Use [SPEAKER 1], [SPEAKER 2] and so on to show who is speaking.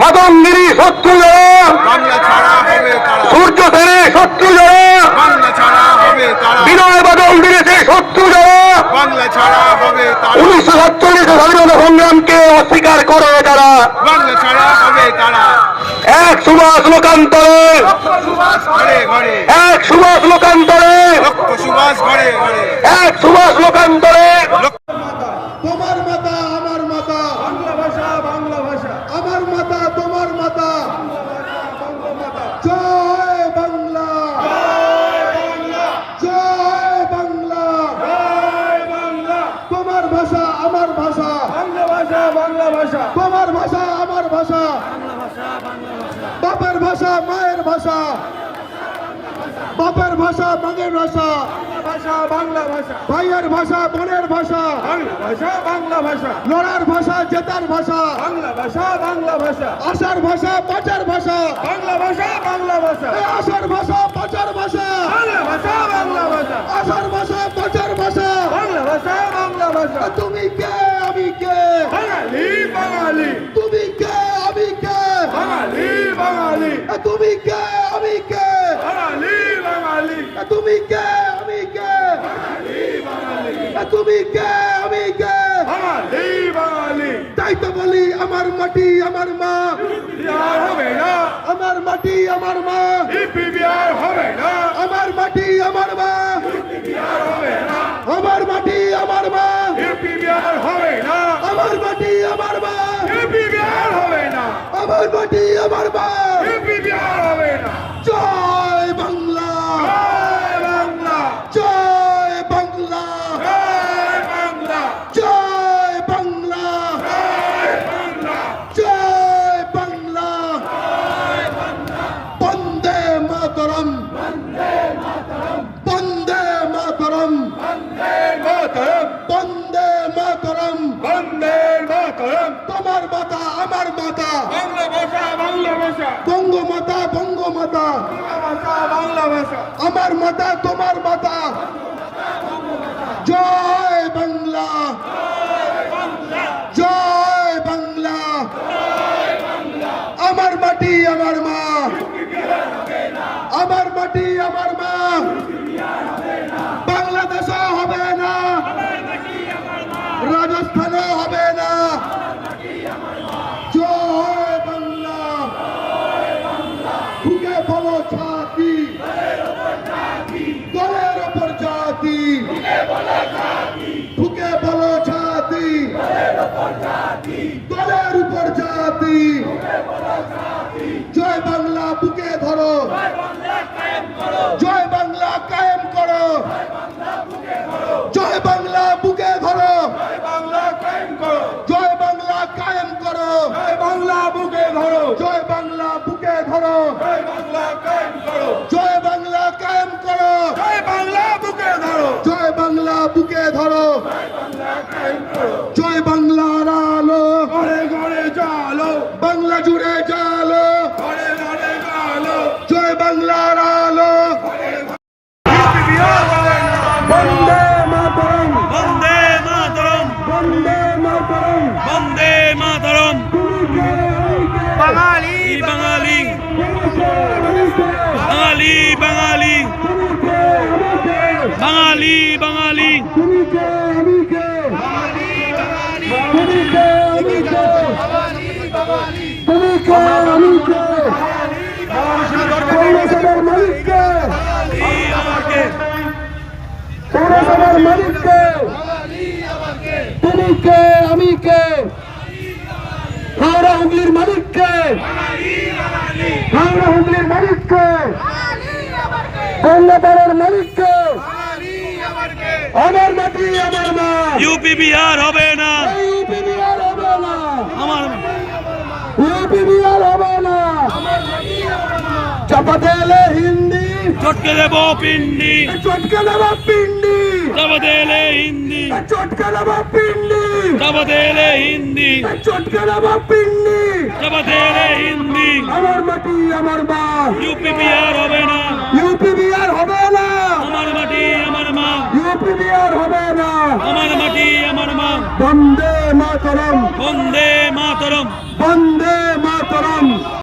[SPEAKER 1] মাতঙ্গিরি শত্রু যারা
[SPEAKER 2] ছাড়া হবে
[SPEAKER 1] শত্রু যারা সূর্য সেনে শত্রু যারা বিনয় বাদল দিনেছে শত্রু যারা উনিশশো সাতচল্লিশে স্বাধীনতা সংগ্রামকে অস্বীকার করে তারা।
[SPEAKER 2] হবে তারা
[SPEAKER 1] এক সুভাষ লোকান্তরে এক সুভাষ লোকান্তরে এক সুভাষ লোকান্তরে
[SPEAKER 3] তোমার মাতা আমার মাতা বাংলা ভাষা বাংলা ভাষা আমার মাতা তোমার মাতা জয় বাংলা জয় বাংলা তোমার ভাষা আমার ভাষা বাংলা ভাষা। তোমার ভাষা আমার ভাষা। বাপের ভাষা মায়ের ভাষা। বাপের ভাষা মায়ের ভাষা। ভাষা বাংলা ভাষা। ভাইয়ের ভাষা বোনের ভাষা। বাংলা ভাষা বাংলা ভাষা। লড়ার ভাষা জেতার ভাষা। বাংলা ভাষা বাংলা ভাষা। আশার ভাষা পাচার ভাষা। বাংলা ভাষা বাংলা ভাষা। আশার ভাষা বাংলা ভাষা বাংলা ভাষা আশার ভাষা পাচার ভাষা বাংলা ভাষা বাংলা ভাষা তুমি কে আমি কে বাঙালি বাঙালি তুমি কে আমি কে বাঙালি বাঙালি তুমি কে আমি কে বাঙালি বাঙালি তুমি কে আমি তুমি কে আমি কে তাই তো বলি আমার মাটি আমার মা। হবে না। আমার মাটি আমার মা। হবে না। আমার মাটি আমার মা। হবে না। আমার মাটি আমার মা। হবে না। আমার মাটি আমার মা। হবে না। আমার মাটি আমার মা। হবে না জয় বাংলা জয় বাংলা জয় বাংলা জয় বাংলা জয় বাংলা জয় বাংলা জয় বাংলা বন্দে মাতরম বন্দে মাতরম বন্দে মাতরম বন্দে মাতরম বন্দে মাতরম বন্দে মাতরম তোমার মাতা আমার মাতা বাংলা ভাষা বাংলা ভাষা বঙ্গ মাতা বঙ্গ মাতা ভাষা বাংলা ভাষা আমার মাতা, তোমার মাতা। জয় বাংলা।
[SPEAKER 4] aqui. বাঙালি বাঙালি। বাঙালি বাঙালি। বাঙালি
[SPEAKER 3] মালিককে হাওড়া হুগলির মালিককে? হাওড়া হুগলির মালিককে গঙ্গাপাড়ার মালিককে আমার মাটি আমার মা
[SPEAKER 4] ইউপি বিহার হবে না
[SPEAKER 3] ইউপি বিহার হবে না
[SPEAKER 4] আমার
[SPEAKER 3] ইউপি বিহার হবে না চাপাতে এলে হিন্দি
[SPEAKER 4] চটকে দেব পিন্ডি
[SPEAKER 3] চটকে দেবা পিন্ডি
[SPEAKER 4] চাপাতে এলে হিন্দি
[SPEAKER 3] চটকে দেবা পিন্ডি
[SPEAKER 4] চাপাতে এলে হিন্দি
[SPEAKER 3] চটকে দেবা পিন্ডি
[SPEAKER 4] চাপাতে এলে
[SPEAKER 3] আমার মাটি আমার মা।
[SPEAKER 4] ইউপি বিহার হবে না।
[SPEAKER 3] ইউপি বিহার হবে না।
[SPEAKER 4] আমার মাটি আমার মা।
[SPEAKER 3] ইউপি বিহার হবে না।
[SPEAKER 4] আমার মাটি আমার মা।
[SPEAKER 3] বন্দে মাতরম।
[SPEAKER 4] বন্দে মাতরম।
[SPEAKER 3] বন্দে মাতরম।